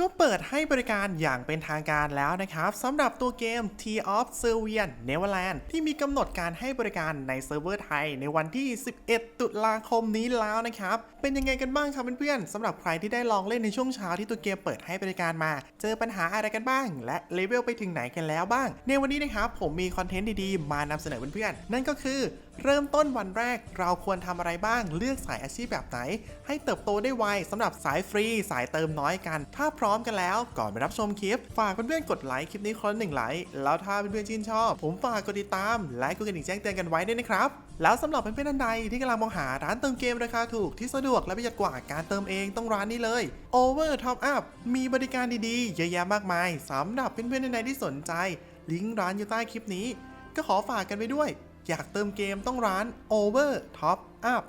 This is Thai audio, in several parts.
ก็เปิดให้บริการอย่างเป็นทางการแล้วนะครับสำหรับตัวเกม T of s e r v i a n Neverland ที่มีกำหนดการให้บริการในเซิร์ฟเวอร์ไทยในวันที่ 11 ตุลาคมนี้แล้วนะครับ เป็นยังไงกันบ้างครับเพื่อนๆสำหรับใครที่ได้ลองเล่นในช่วงเช้าที่ตัวเกมเปิดให้บริการมา เจอปัญหาอะไรกันบ้าง และเลเวลไปถึงไหนกันแล้วบ้าง ในวันนี้นะครับผมมีคอนเทนต์ดีๆมานำเสนอเพื่อนๆนั่นก็คือ เริ่มต้นวันแรกเราควรทำอะไรบ้าง เลือกสายอาชีพแบบไหน ให้เติบโตได้ไวสำหรับสายฟรี สายเติมน้อยกัน ถ้าพร้อมกันแล้วก่อนไปรับชมคลิป ฝากเพื่อนๆกดไลค์คลิปนี้คนละหนึ่งไลค์แล้วถ้าเพื่อนๆชื่นชอบ ผมฝากกดติดตาม และกดกระดิ่งแจ้งเตือนกันไว้ด้วยนะครับ แล้วสำหรับเพื่อนๆท่านใดที่กำลังมองหาร้านเติมเกมราคาถูกที่สะดวกและประหยัดกว่าการเติมเองต้องร้านนี้เลย Over Top Up มีบริการดีๆ เยอะแยะมากมายสำหรับเพื่อนๆท่านใดที่สนใจ ลิงก์ร้านอยู่ใต้คลิปนี้ ก็ขอฝากกันไปด้วย อยากเติมเกมต้องร้าน Over Top Up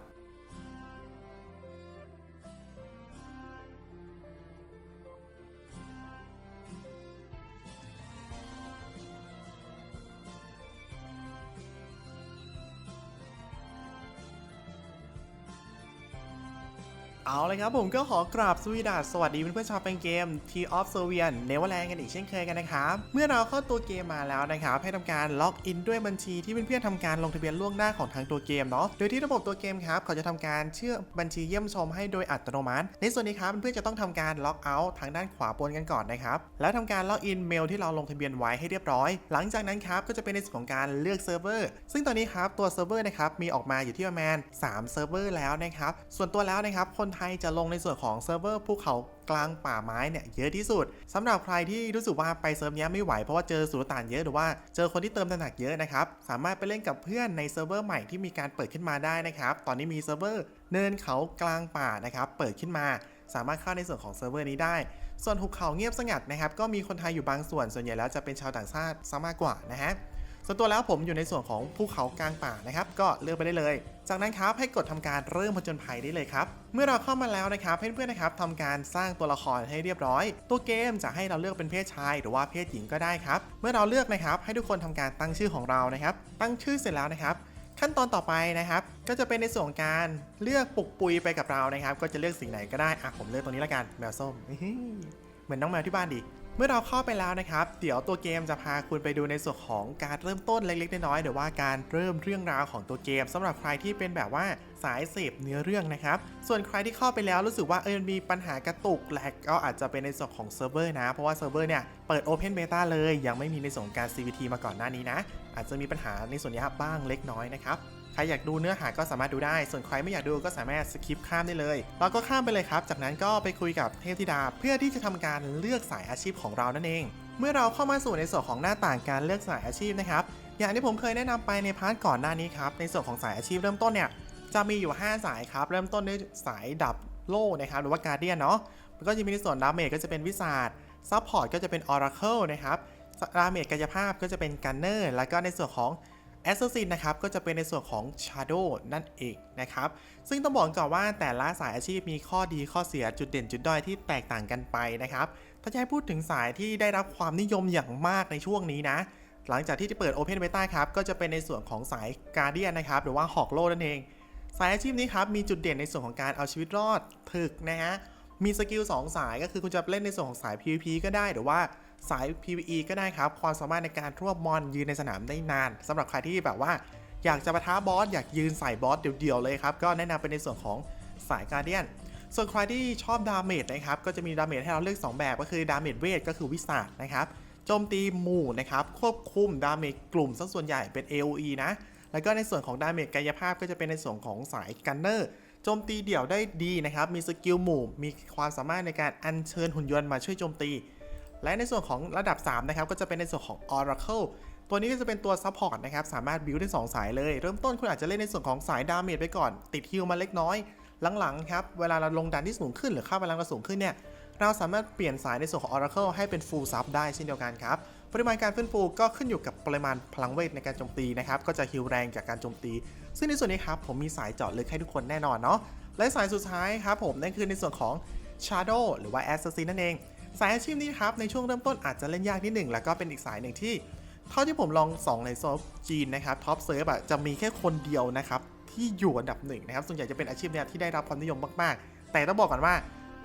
เอาเลยครับผมก็ขอกราบสวีดัสสวัสดีเพื่อนๆชาวเป็นเกม T of s e r v i a n Neverland กันอีกเช่นเคยกันนะครับ เมื่อเราเข้าตัวเกมมาแล้วนะครับ ให้ทำการล็อกอินด้วยบัญชีที่เพื่อนๆทำการลงทะเบียนล่วงหน้าของทางตัวเกมเนาะโดยที่ระบบตัวเกมครับเขาจะทำการเชื่อมบัญชีเยี่ยมชมให้โดยอัตโนมัติ ในส่วนนี้ครับเพื่อนๆจะต้องทำการล็อกเอาท์ทางด้านขวาบนกันก่อนนะครับแล้วทำการล็อกอินเมลที่เราลงทะเบียนไว้ให้เรียบร้อย หลังจากนั้นครับก็จะเป็นในส่วนของการเลือกเซิร์ฟเวอร์ซึ่งตอนนี้ครับตัวเซิร์ฟเวอร์นะครับมีออกมาอยู่ที่ประมาณ3เซิร์ฟเวอร์แล้วนะครับส่วนตัวแล้วนะครับคนไทยจะลงในส่วนของเซิร์ฟเวอร์ภูเขากลางป่าไม้เนี่ยเยอะที่สุดสำหรับใครที่รู้สึกว่าไปเซิร์ฟเนี้ยไม่ไหวเพราะว่าเจอสุลต่านเยอะหรือว่าเจอคนที่เติมตำหนักเยอะนะครับ สามารถไปเล่นกับเพื่อนในเซิร์ฟเวอร์ใหม่ที่มีการเปิดขึ้นมาได้นะครับ ตอนนี้มีเซิร์ฟเวอร์เนินเขากลางป่านะครับเปิดขึ้นมา สามารถเข้าในส่วนของเซิร์ฟเวอร์นี้ได้ ส่วนหุบเขาเงียบสงัดนะครับก็มีคนไทยอยู่บางส่วนส่วนใหญ่แล้วจะเป็นชาวต่างชาติซะมากกว่านะฮะ ส่วนตัวแล้วผมอยู่ในส่วนของภูเขากลางป่านะครับ ก็เลือกไปได้เลย จากนั้นครับให้กดทำการเริ่มผจญภัยได้เลยครับ เมื่อเราเข้ามาแล้วนะครับเพื่อนๆนะครับทำการสร้างตัวละครให้เรียบร้อย ตัวเกมจะให้เราเลือกเป็นเพศชาย หรือว่าเพศหญิงก็ได้ครับ เมื่อเราเลือกนะครับให้ทุกคนทำการตั้งชื่อของเรานะครับ ตั้งชื่อเสร็จแล้วนะครับขั้นตอนต่อไปนะครับ ก็จะเป็นในส่วนของการเลือกปลุกปุยไปกับเรานะครับ ก็จะเลือกสีไหนก็ได้อะผมเลือกตัวนี้ละกันแมวส้มเหมือนน้องแมวที่บ้านดิ เมื่อเราเข้าไปแล้วนะครับ เดี๋ยวตัวเกมจะพาคุณไปดูในส่วนของการเริ่มต้นเล็กๆน้อยๆหรือว่าการเริ่มเรื่องราวของตัวเกมสำหรับใครที่เป็นแบบว่าสายเสพเนื้อเรื่องนะครับ ส่วนใครที่เข้าไปแล้วรู้สึกว่าเออมีปัญหากระตุกแหลกก็อาจจะเป็นในส่วนของเซิร์ฟเวอร์นะ เพราะว่าเซิร์ฟเวอร์เนี่ยเปิด Open Beta เลย ยังไม่มีในส่วนของการ CVT มาก่อนหน้านี้นะ อาจจะมีปัญหาในส่วนนี้บ้างเล็กน้อยนะครับ ครอยากดูเนื้อหาก็สามารถดูได้ ส่วนใครไม่อยากดูก็สามารถสคิปข้ามได้เลยเราก็ข้ามไปเลยครับ จากนั้นก็ไปคุยกับเทพธิดา เพื่อที่จะทำการเลือกสายอาชีพของเรานั่นเอง เมื่อเราเข้ามาสู่ในส่วนของหน้าต่างการเลือกสายอาชีพนะครับ อย่างที่ผมเคยแนะนำไปในพาร์ทก่อนหน้านี้ครับ ในส่วนของสายอาชีพเริ่มต้นเนี่ย จะมีอยู่ 5 สายครับ เริ่มต้นด้วยสายดับโล่นะครับ หรือว่าการเดียนเนาะ มันก็จะมีในส่วนดาเมจก็จะเป็นวิสาดซัพพอร์ตก็จะเป็นออราเคิลนะครับดาเมจกายภาพก็จะเป็นกันเนอร์ แล้วก็ในส่วนของ แอสซ s ซินนะครับก็จะเป็นในส่วนของ Shadow นั่นเองนะครับซึ่งต้องบอกก่อนว่าแต่ละสายอาชีพมีข้อดีข้อเสียจุดเด่นจุดด้อยที่แตกต่างกันไปนะครับถ้าจะให้พูดถึงสายที่ได้รับความนิยมอย่างมากในช่วงนี้นะหลังจากที่เปิด Open Beta ครับก็จะเป็นในส่วนของสาย Guardian นะครับหรือว่าหอกโลนั่นเอง สายอาชีพนี้ครับมีจุดเด่นในส่วนของการเอาชีวิตรอดถึกนะฮะมีสกิล2สายก็คือคุณจะเล่นในส่วนของสาย PVP ก็ได้หรือว่า สาย PVE ก็ได้ครับ ความสามารถในการรวบมอนยืนในสนามได้นานสำหรับใครที่แบบว่า อยากจะปะทะบอสอยากยืนใส่บอสเดี่ยวๆเลยครับ ก็แนะนำเป็นในส่วนของสายการเดียนส่วนใครที่ชอบดาเมจนะครับ ก็จะมีดาเมจให้เราเลือก 2 แบบก็คือดาเมจเวทก็คือวิสาดนะครับโจมตีหมู่นะครับควบคุมดาเมจกลุ่มซะส่วนใหญ่เป็น AOE นะแล้วก็ในส่วนของดาเมจกายภาพก็จะเป็นในส่วนของสายกันเนอร์โจมตีเดี่ยวได้ดีนะครับ มีสกิลหมู่ มีความสามารถในการอัญเชิญหุ่นยนต์มาช่วยโจมตี และในส่วนของระดับ 3 นะครับ ก็จะเป็นในส่วนของ Oracle ตัวนี้ก็จะเป็นตัวซัพพอร์ตนะครับ สามารถบิวได้2สายเลย เริ่มต้นคุณอาจจะเล่นในส่วนของสายดาเมจไปก่อน ติดฮิลมาเล็กน้อย หลังๆครับ เวลาเราลงดันที่สูงขึ้นหรือค่าพลังเราสูงขึ้นเนี่ย เราสามารถเปลี่ยนสายในส่วนของ Oracle ให้เป็น Full Sub ได้เช่นเดียวกันครับ ปริมาณการฟื้นฟูก็ขึ้นอยู่กับปริมาณพลังเวทในการโจมตีนะครับ ก็จะฮิลแรงจากการโจมตี ซึ่งในส่วนนี้ครับผมมีสายเจาะลึกให้ทุกคนแน่นอนเนาะ และสายสุดท้ายครับผมนั่นคือในส่วนของ Shadow หรือว่า Assassin นั่นเอง สายอาชีพนี้ครับในช่วงเริ่มต้นอาจจะเล่นยากนิดหนึ่งแล้วก็เป็นอีกสายหนึ่งที่ เท่าที่ผมลองสองในโซฟจีนนะครับท็อปเซิร์ฟอะจะมีแค่คนเดียวนะครับที่อยู่อันดับหนึ่งนะครับส่วนใหญ่จะเป็นอาชีพเนี่ยที่ได้รับความนิยมมากๆ แต่ต้องบอกก่อนว่า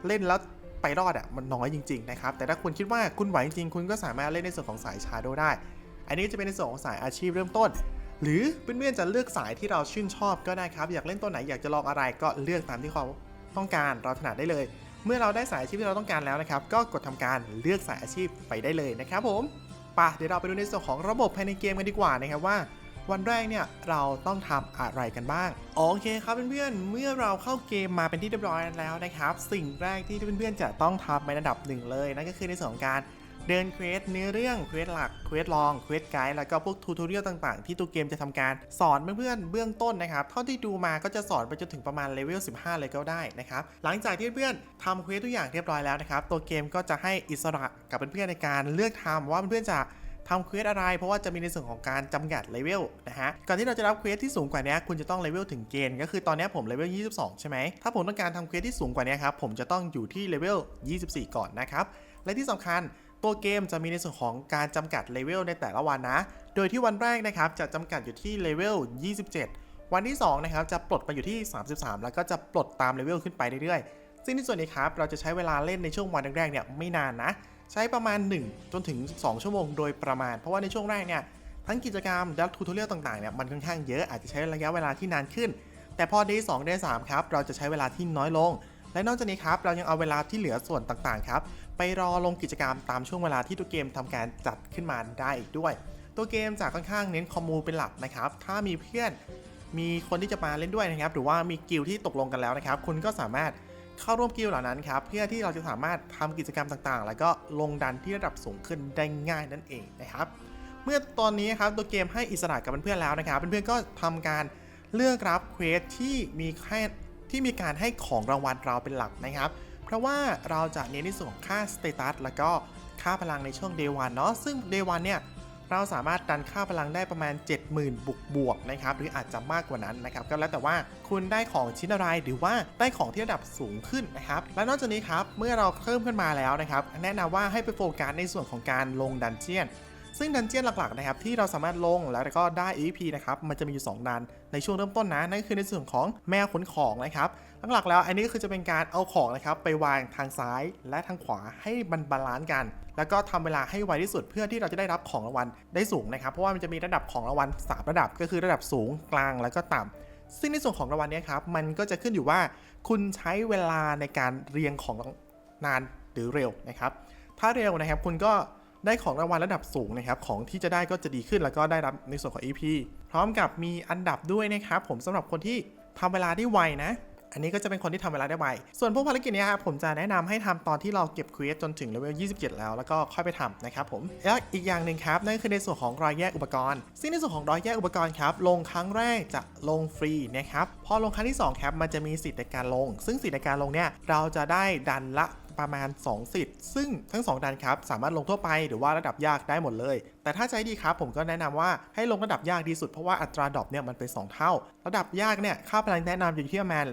เล่นแล้วไปรอดอะมันน้อยจริงๆนะครับแต่ถ้าคุณคิดว่าคุณไหวจริงๆคุณก็สามารถเล่นในส่วนของสายชาโดได้ อันนี้จะเป็นในส่วนของสายอาชีพเริ่มต้น หรือเพื่อนๆจะเลือกสายที่เราชื่นชอบก็ได้ครับอยากเล่นตัวไหนอยากจะลองอะไรก็เลือกตามที่เขาต้องการเราถนัดได้เลย เมื่อเราได้สายอาชีพที่เราต้องการแล้วนะครับ ก็กดทำการเลือกสายอาชีพไปได้เลยนะครับผมป่ะเดี๋ยวเราไปดูในส่วนของระบบภายในเกมกันดีกว่านะครับว่า วันแรกเนี่ยเราต้องทำอะไรกันบ้าง โอเคครับเพื่อนๆเมื่อเราเข้าเกมมาเป็นที่เรียบร้อยแล้วนะครับ สิ่งแรกที่เพื่อนๆจะต้องทำเป็นอันดับหนึ่งเลยนั่นก็คือในส่วนของการ เดินเควสเนื้อเรื่องเควสหลักเควสรองเควสไกด์แล้วก็พวกทูตอเรียลต่างๆ ที่ตัวเกมจะทำการสอนเพื่อนๆเบื้องต้นนะครับ เท่าที่ดูมาก็จะสอนไปจนถึงประมาณเลเวล15 เลยก็ได้นะครับ หลังจากที่เพื่อนๆทำเควสทุกอย่างเรียบร้อยแล้วนะครับ ตัวเกมก็จะให้อิสระกับเพื่อนๆในการเลือกทำว่าเพื่อนๆจะทำเควสอะไร เพราะว่าจะมีในส่วนของการจำกัดเลเวลนะฮะ ก่อนที่เราจะรับเควสที่สูงกว่านี้คุณจะต้องเลเวลถึงเกณฑ์ก็คือตอนนี้ผมเลเวล 22 ใช่ไหม ถ้าผมต้องการทำเควสที่สูงกว่านี้ครับผมจะต้องอยู่ที่เลเวล 24 ก่อนนะครับ และที่สำคัญ ตัวเกมจะมีในส่วนของการจำกัดเลเวลในแต่ละวันนะ โดยที่วันแรกนะครับจะจำกัดอยู่ที่เลเวล 27 วันที่2นะครับจะปลดไปอยู่ที่ 33 แล้วก็จะปลดตามเลเวลขึ้นไปเรื่อยๆ ซึ่งในส่วนนี้ครับเราจะใช้เวลาเล่นในช่วงวันแรกๆเนี่ยไม่นานนะ ใช้ประมาณ 1 จนถึง 2 ชั่วโมงโดยประมาณ เพราะว่าในช่วงแรกเนี่ยทั้งกิจกรรมและทูตอเรียลต่างๆเนี่ยมันค่อนข้างเยอะอาจจะใช้ระยะเวลาที่นานขึ้น แต่พอ day 2 day 3ครับเราจะใช้เวลาที่น้อยลง และนอกจากนี้ครับเรายังเอาเวลาที่เหลือส่วนต่างๆครับ ไปรอลงกิจกรรมตามช่วงเวลาที่ตัวเกมทำการจัดขึ้นมาได้อีกด้วย ตัวเกมจะค่อนข้างเน้นคอมมูเป็นหลักนะครับ ถ้ามีเพื่อนมีคนที่จะมาเล่นด้วยนะครับ หรือว่ามีกิลที่ตกลงกันแล้วนะครับ คุณก็สามารถเข้าร่วมกิลเหล่านั้นครับ เพื่อที่เราจะสามารถทำกิจกรรมต่างๆ แล้วก็ลงดันที่ระดับสูงขึ้นได้ง่ายนั่นเองนะครับ เมื่อตอนนี้ครับตัวเกมให้อิสระกับเพื่อนๆแล้วนะครับ เพื่อนๆก็ทำการเลือกรับเควสที่มีแค่ที่มีการให้ของรางวัลเราเป็นหลักนะครับ ราะว่าเราจะเน้นในส่วนของค่าสเตตัสแล้วก็ค่าพลังในช่วง day 1เนาะซึ่ง day 1เนี่ยเราสามารถดันค่าพลังได้ประมาณ 70,000บุกบวกนะครับหรืออาจจะมากกว่านั้นนะครับก็แล้วแต่ว่าคุณได้ของชิ้นอะไรหรือว่าได้ของที่ระดับสูงขึ้นนะครับและนอกจากนี้ครับเมื่อเราเพิ่มขึ้นมาแล้วนะครับแนะนำว่าให้ไปโฟกัสในส่วนของการลงดันเจียน ซึ่งดันเจียนหลักๆนะครับที่เราสามารถลงแล้วก็ได้ EP นะครับมันจะมีอยู่2ดันในช่วงเริ่มต้นนะนั่นก็คือในส่วนของแมวขนของนะครับหลักๆแล้วอันนี้ก็คือจะเป็นการเอาของนะครับไปวางทางซ้ายและทางขวาให้มันบาลานซ์กัน แล้วก็ทำเวลาให้ไวที่สุดเพื่อที่เราจะได้รับของรางวัลได้สูงนะครับ เพราะว่ามันจะมีระดับของรางวัล3ระดับก็คือระดับสูงกลางแล้วก็ต่ำซึ่งในส่วนของรางวัลนี้ครับมันก็จะขึ้นอยู่ว่า คุณใช้เวลาในการเรียงของนานหรือเร็วนะครับ ถ้าเร็วนะครับคุณก็ ได้ของรางวัลระดับสูงนะครับของที่จะได้ก็จะดีขึ้นแล้วก็ได้รับในส่วนของ EP พร้อมกับมีอันดับด้วยนะครับผมสำหรับคนที่ทำเวลาได้ไวนะ อันนี้ก็จะเป็นคนที่ทำเวลาได้ไว ส่วนพวกภารกิจเนี้ยครับผมจะแนะนำให้ทำตอนที่เราเก็บเควสจนถึงเลเวล 27 แล้วแล้วก็ค่อยไปทำนะครับผมแล้วอีกอย่างหนึ่งครับนั่นคือในส่วนของรอยแยกอุปกรณ์ ซึ่งในส่วนของรอยแยกอุปกรณ์ครับลงครั้งแรกจะลงฟรีนะครับพอลงครั้งที่2ครับมันจะมีสิทธิ์ในการลง ซึ่งสิทธิ์ในการลงเนี่ยเราจะได้ดันละ ประมาณ 2 สิทธิ์ ซึ่งทั้ง 2ดันครับสามารถลงทั่วไปหรือว่าระดับยากได้หมดเลย แต่ถ้าใช้ดีครับผมก็แนะนำว่าให้ลงระดับยากดีสุดเพราะว่าอัตราดรอปเนี่ยมันเป็น 2 เท่า ระดับยากเนี่ยค่าพลังแนะนำอยู่ที่ประมาณ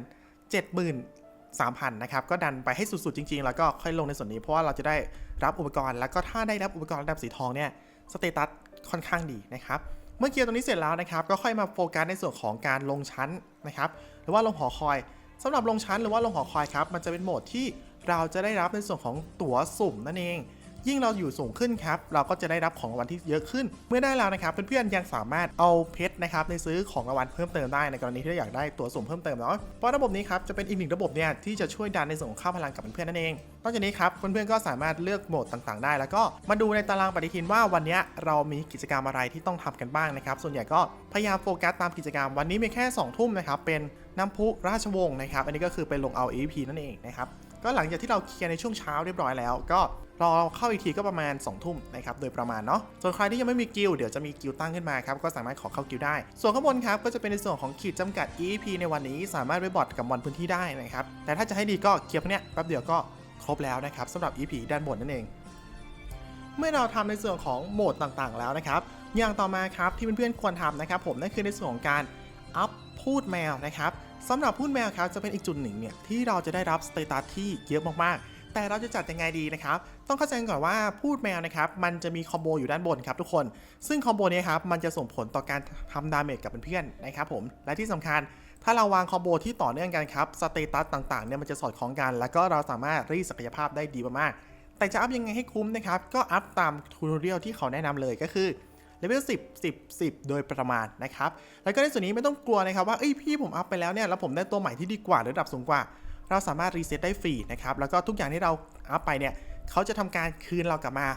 73,000นะครับก็ดันไปให้สุดๆจริงๆ แล้วก็ค่อยลงในส่วนนี้เพราะว่าเราจะได้รับอุปกรณ์ แล้วก็ถ้าได้รับอุปกรณ์ระดับสีทองเนี่ยสเตตัสค่อนข้างดีนะครับเมื่อเคลียร์ตรงนี้เสร็จแล้วนะครับก็ค่อยมาโฟกัสในส่วนของการลงชั้นนะครับหรือว่าลงหอคอยสำหรับลงชั้นหรือว่าลงหอคอยครับมันจะเป็นโหมดที่ เราจะได้รับในส่วนของตั๋วสุ่มนั่นเอง ยิ่งเราอยู่สูงขึ้นครับ เราก็จะได้รับของรางวัลที่เยอะขึ้น เมื่อได้แล้วนะครับเพื่อนๆยังสามารถเอาเพชรนะครับในซื้อของรางวัลเพิ่มเติมได้ในกรณีที่เราอยากได้ตั๋วสุ่มเพิ่มเติมเนาะเพราะระบบนี้ครับจะเป็นอีกหนึ่งระบบเนี่ยที่จะช่วยดันในส่วนของค่าพลังกับเพื่อนๆนั่นเองนอกจากนี้ครับเพื่อนๆก็สามารถเลือกโหมดต่างๆ ได้ แล้วก็มาดูในตารางปฏิทินว่าวันนี้เรามีกิจกรรมอะไรที่ต้องทำกันบ้างนะครับ ส่วนใหญ่ก็พยายามโฟกัสตามกิจกรรม วันนี้มีแค่2ทุ่มนะครับเป็นน้ำพุราชวงศ์นะครับ อันนี้ก็คือไปลงเอา EP นั่นเองนะครับ ก็หลังจากที่เราเคลียร์ในช่วงเช้าเรียบร้อยแล้ว ก็รอเข้าอีกทีก็ประมาณ2ทุ่มนะครับโดยประมาณเนาะส่วนใครที่ยังไม่มีกิลเดี๋ยวจะมีกิลตั้งขึ้นมาครับก็สามารถขอเข้ากิลได้ ส่วนข้างบนครับก็จะเป็นในส่วนของขีดจำกัด EP ในวันนี้สามารถไปบอทกับบอลพื้นที่ได้นะครับแต่ถ้าจะให้ดีก็เคลียร์พวกเนี้ยแป๊บเดียวก็ครบแล้วนะครับสำหรับ EP ด้านบนนั่นเองเมื่อเราทำในส่วนของโหมดต่างๆ แล้วนะครับ อย่างต่อมาครับที่เพื่อนๆควรทำนะครับ ผมนั่นคือในส่วนของการอัพพูดแมวนะครับ สำหรับพูดแมวครับจะเป็นอีกจุดหนึ่งเนี่ยที่เราจะได้รับสเตตัสที่เยอะมากๆ แต่เราจะจัดยังไงดีนะครับ ต้องเข้าใจก่อนว่าพูดแมวนะครับมันจะมีคอมโบอยู่ด้านบนครับทุกคน ซึ่งคอมโบนี้ครับมันจะส่งผลต่อการทำดาเมจกับเพื่อนๆนะครับผมและที่สำคัญถ้าเราวางคอมโบที่ต่อเนื่องกันครับสเตตัสต่างๆเนี่ยมันจะสอดคล้องกัน แล้วก็เราสามารถรีศักยภาพได้ดีมากๆแต่จะอัพยังไงให้คุ้มนะครับก็อัพตามทูตเรียลที่เขาแนะนำเลยก็คือ เลเวล10 10 10 โดยประมาณนะครับ แล้วก็ในส่วนนี้ไม่ต้องกลัวนะครับว่าเอ้ยพี่ผมอัพไปแล้วเนี่ยแล้วผมได้ตัวใหม่ที่ดีกว่าหรือระดับสูงกว่า เราสามารถรีเซ็ตได้ฟรีนะครับ แล้วก็ทุกอย่างที่เราอัพไปเนี่ยเขาจะทำการคืนเรากลับมา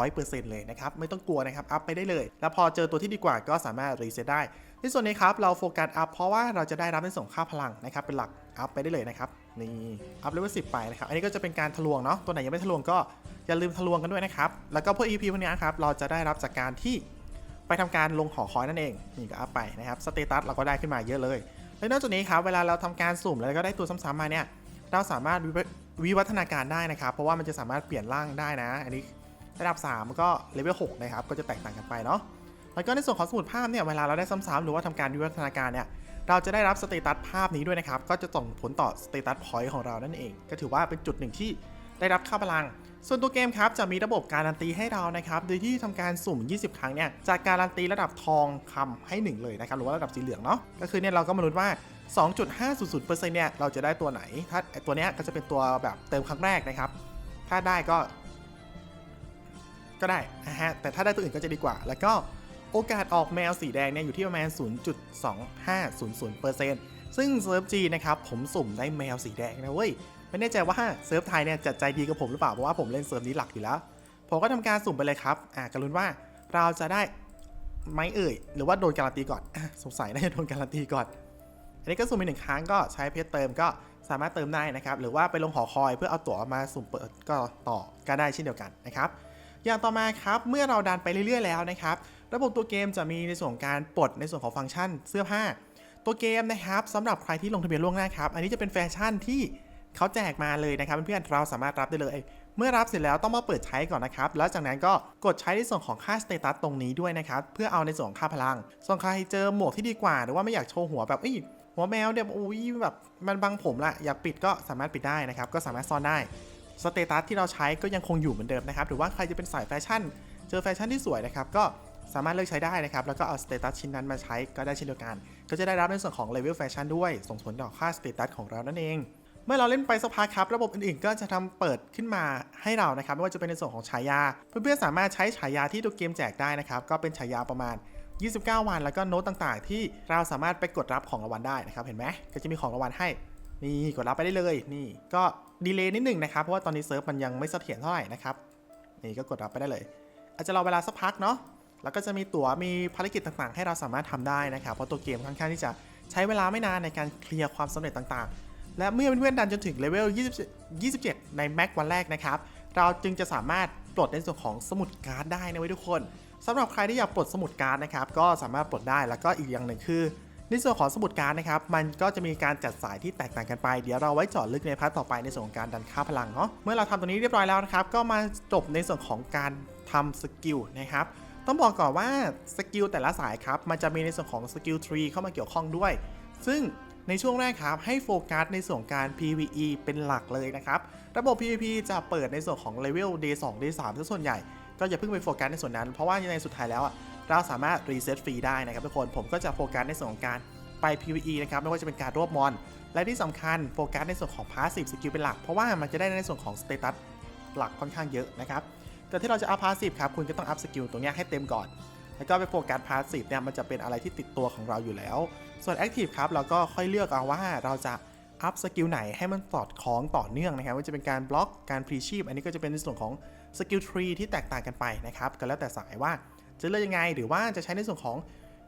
100%เลยนะครับ ไม่ต้องกลัวนะครับ อัพไปได้เลย แล้วพอเจอตัวที่ดีกว่าก็สามารถรีเซ็ตได้ ในส่วนนี้ครับ เราโฟกัสอัพเพราะว่าเราจะได้รับในส่งค่าพลังนะครับ เป็นหลัก อัพไปได้เลยนะครับ นี่ อัพเลเวล10ไปนะครับ อันนี้ก็จะเป็นการทะลวงเนาะ ตัวไหนยังไม่ทะลวงก็อย่าลืมทะลวงกันด้วยนะครับ แล้วก็พวก EP พวกนี้ครับ เราจะได้รับจากการที่ ไปทำการลงหอคอยนั่นเองนี่ก็อัพไปนะครับสเตตัสเราก็ได้ขึ้นมาเยอะเลยและนอกจากนี้ครับเวลาเราทำการสุ่มแล้วก็ได้ตัวซ้ำๆมาเนี่ยเราสามารถวิววิวัฒนาการได้นะครับเพราะว่ามันจะสามารถเปลี่ยนร่างได้นะ อันนี้ระดับ3ก็เลเวล6นะครับก็จะแตกต่างกันไปเนาะแล้วก็ในส่วนของสมุดภาพเนี่ยเวลาเราได้ซ้ำๆหรือว่าทำการวิวัฒนาการเนี่ยเราจะได้รับสเตตัสภาพนี้ด้วยนะครับก็จะส่งผลต่อสเตตัสพอยต์ของเรานั่นเอง ก็ถือว่าเป็นจุดหนึ่งที่ ได้รับค่าพลัง ส่วนตัวเกมครับจะมีระบบการันตีให้เรานะครับ โดยที่ทำการสุ่ม 20 ครั้งเนี่ยจะการันตีระดับทองคำให้ 1 เลยนะครับ หรือว่าระดับสีเหลืองเนาะ ก็คือเนี่ยเราก็มาลุ้นว่า 2.500%เนี่ยเราจะได้ตัวไหน ถ้าไอตัวเนี้ยก็จะเป็นตัวแบบเติมครั้งแรกนะครับ ถ้าได้ก็ ก็ได้นะฮะ แต่ถ้าได้ตัวอื่นก็จะดีกว่า แล้วก็โอกาสออกแมวสีแดงเนี่ยอยู่ที่ประมาณ 0.2500%ซึ่งเซิร์ฟจีนะครับผมสุ่มได้แมวสีแดงนะเว้ย ไม่แน่ใจว่าเซิร์ฟไทยเนี่ยจะใจดีกับผมหรือเปล่าเพราะว่าผมเล่นเซิร์ฟนี้หลักอยู่แล้ว ผมก็ทำการสุ่มไปเลยครับ อ่ากรุณว่าเราจะได้ไหมเอ่ย หรือว่าโดนการันตีก่อนอสงสัยน่าจะโดนการันตีก่อน อันนี้ก็สุ่มไปหนึ่งครั้งก็ใช้เพชรเติมก็สามารถเติมได้นะครับ หรือว่าไปลงหอคอยเพื่อเอาตั๋วมาสุ่มเปิดก็ต่อก็ได้เช่นเดียวกันนะครับ อย่างต่อมาครับเมื่อเราดันไปเรื่อยๆแล้วนะครับ ระบบตัวเกมจะมีในส่วนการปลดในส่วนของฟังก์ชันเสื้อผ้า ตัวเกมนะครับสำหรับใครที่ลงทะเบียนล่วงหน้าครับ อันนี้จะเป็นแฟชั่นที่ เขาแจกมาเลยนะครับเพื่อนๆเราสามารถรับได้เลย เมื่อรับเสร็จแล้วต้องมาเปิดใช้ก่อนนะครับ แล้วจากนั้นก็กดใช้ในส่วนของค่าสเตตัสตรงนี้ด้วยนะครับ เพื่อเอาในส่วนค่าพลัง ส่วนใครเจอหมวกที่ดีกว่า หรือว่าไม่อยากโชว์หัวแบบอ้ยหัวแมวเนี่ยวอุ้ยแบบมันบังผมละอยากปิดก็สามารถปิดได้นะครับ ก็สามารถซ่อนได้สเตตัสที่เราใช้ก็ยังคงอยู่เหมือนเดิมนะครับ หรือว่าใครจะเป็นสายแฟชั่น เจอแฟชั่นที่สวยนะครับ ก็สามารถเลือกใช้ได้นะครับ แล้วก็เอาสเตตัสชิ้นนั้นมาใช้ก็ได้เช่นเดียวกัน ก็จะได้รับในส่วนของเลเวลแฟชั่นด้วย ส่งผลต่อค่าสเตตัสของเรานั่นเอง เมื่อเราเล่นไปสักพักครับ ระบบอื่นๆ ก็จะทำเปิดขึ้นมาให้เรานะครับ ไม่ว่าจะเป็นในส่วนของฉายา เพื่อนๆ สามารถใช้ฉายาที่ตัวเกมแจกได้นะครับ ก็เป็นฉายาประมาณ 29 วัน แล้วก็โน้ตต่างๆ ที่เราสามารถไปกดรับของรางวัลได้นะครับ เห็นไหมก็จะมีของรางวัลให้ นี่กดรับไปได้เลย นี่ก็ดีเลย์นิดหนึ่งนะครับ เพราะว่าตอนนี้เซิร์ฟมันยังไม่เสถียรเท่าไหร่นะครับ นี่ก็กดรับไปได้เลย อาจจะรอเวลาสักพักเนาะ แล้วก็จะมีตั๋ว มีภารกิจต่างๆ ให้เราสามารถทำได้นะครับ เพราะตัวเกมค่อนข้างที่จะใช้เวลาไม่นานในการเคลียร์ความสำเร็จต่างๆ และเมื่อเพื่อนๆดันจนถึงเลเวล27 ในแม็กวันแรกนะครับ เราจึงจะสามารถปลดในส่วนของสมุดการ์ดได้นะไว้ยทุกคนสำหรับใครที่อยากปลดสมุดการ์ดนะครับ ก็สามารถปลดได้แล้วก็อีกอย่างหนึ่งคือในส่วนของสมุดการ์ดนะครับ มันก็จะมีการจัดสายที่แตกต่างกันไป เดี๋ยวเราไว้เจาะลึกในพาร์ทต่อไปในส่วนของการดันค่าพลังเนาะ เมื่อเราทำตรงนี้เรียบร้อยแล้วนะครับ ก็มาจบในส่วนของการทำสกิลนะครับ ต้องบอกก่อนว่าสกิลแต่ละสายครับ มันจะมีในส่วนของสกิลทรีเข้ามาเกี่ยวข้องด้วย ซึ่ง ในช่วงแรกครับให้โฟกัสในส่วนการ PVE เป็นหลักเลยนะครับ ระบบ PVP จะเปิดในส่วนของเลเวล Day 2 Day 3ซะส่วนใหญ่ ก็อย่าเพิ่งไปโฟกัสในส่วนนั้น เพราะว่าในสุดท้ายแล้วเราสามารถรีเซ็ตฟรีได้นะครับทุกคน ผมก็จะโฟกัสในส่วนของการไป PVE นะครับ ไม่ว่าจะเป็นการรวบมอน และที่สำคัญโฟกัสในส่วนของ Passive Skill เป็นหลัก เพราะว่ามันจะได้ในส่วนของ Status หลักค่อนข้างเยอะนะครับ แต่ที่เราจะอัพ Passive ครับ คุณก็ต้องอัพสกิลตรงนี้ให้เต็มก่อน แล้วก็ไปโฟกัส Passive เนี่ยมันจะเป็นอะไรที่ติดตัวของเราอยู่แล้ว ส่วน Active ครับเราก็ค่อยเลือกเอาว่าเราจะอัพสกิลไหนให้มันสอดคล้องต่อเนื่องนะครับว่าจะเป็นการบล็อกการพรีชีพอันนี้ก็จะเป็นในส่วนของสกิลทรีที่แตกต่างกันไปนะครับก็แล้วแต่สายว่าจะเลือกยังไงหรือว่าจะใช้ในส่วนของ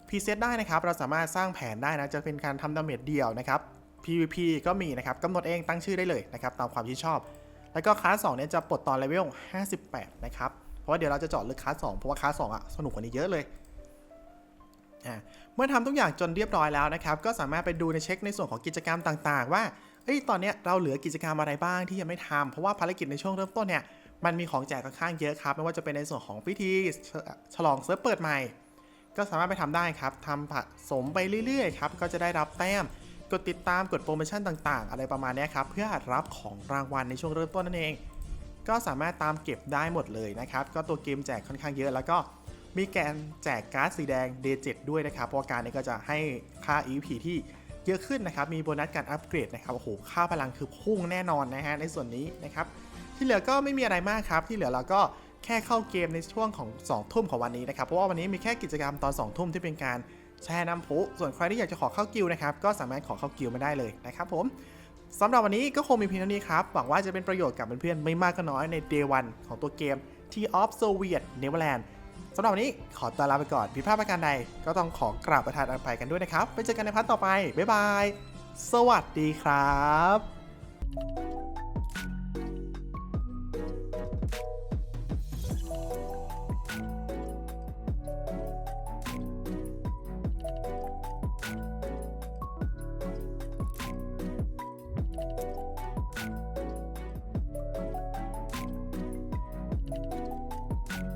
preset ได้นะครับ เราสามารถสร้างแผนได้นะจะเป็นการทำดาเมจเดียวนะครับ PVP ก็มีนะครับกำหนดเองตั้งชื่อได้เลยนะครับตามความที่ชอบ แล้วก็คลาส2เนี่ยจะปลดตอนเลเวล 58 นะครับ เพราะว่าเดี๋ยวเราจะเจาะลึกคลาส2เพราะว่าคลาส2อะสนุกกว่านี้เยอะเลยอ่าเมื่อทำทุกอย่างจนเรียบร้อยแล้วนะครับ ก็สามารถไปดูในเช็คในส่วนของกิจกรรมต่างๆ ว่าเอ้ยตอนเนี้ยเราเหลือกิจกรรมอะไรบ้างที่ยังไม่ทำเพราะว่าภารกิจในช่วงเริ่มต้นเนี่ยมันมีของแจกค่อนข้างเยอะครับไม่ว่าจะเป็นในส่วนของพิธีฉลองเซิร์ฟเปิดใหม่ ก็สามารถไปทำได้ครับทำผสมไปเรื่อยๆครับก็จะได้รับแต้มกดติดตามกดโปรโมชั่นต่างๆ อะไรประมาณนี้ครับเพื่อรับของรางวัลในช่วงเริ่มต้นนั่นเอง ก็สามารถตามเก็บได้หมดเลยนะครับ ก็ตัวเกมแจกค่อนข้างเยอะ แล้วก็มีแกนแจกการ์ดสีแดง D7 ด้วยนะครับ เพราะว่าการนี้ก็จะให้ค่า EP ที่เยอะขึ้นนะครับ มีโบนัสการอัปเกรดนะครับ โอ้โห ค่าพลังคือพุ่งแน่นอนนะฮะในส่วนนี้นะครับ ที่เหลือก็ไม่มีอะไรมากครับ ที่เหลือเราก็แค่เข้าเกมในช่วงของ 2 ทุ่มของวันนี้นะครับ เพราะว่าวันนี้มีแค่กิจกรรมตอน 2 ทุ่มที่เป็นการแช่น้ำพุ ส่วนใครที่อยากจะขอเข้ากิลด์นะครับ ก็สามารถขอเข้ากิลด์มาได้เลยนะครับผม สำหรับวันนี้ก็คงมีเพียงเท่านี้ครับ หวังว่าจะเป็นประโยชน์กับเพื่อนๆไม่มากก็น้อยใน Day 1 ของตัวเกม T of Soviet Neverland สำหรับวันนี้ขอตัวลาไปก่อนผิดพลาดประการใดก็ต้องขอกราบประทานอภัยกันด้วยนะครับ ไปเจอกันในพาร์ทต่อไป บ๊ายบาย สวัสดีครับ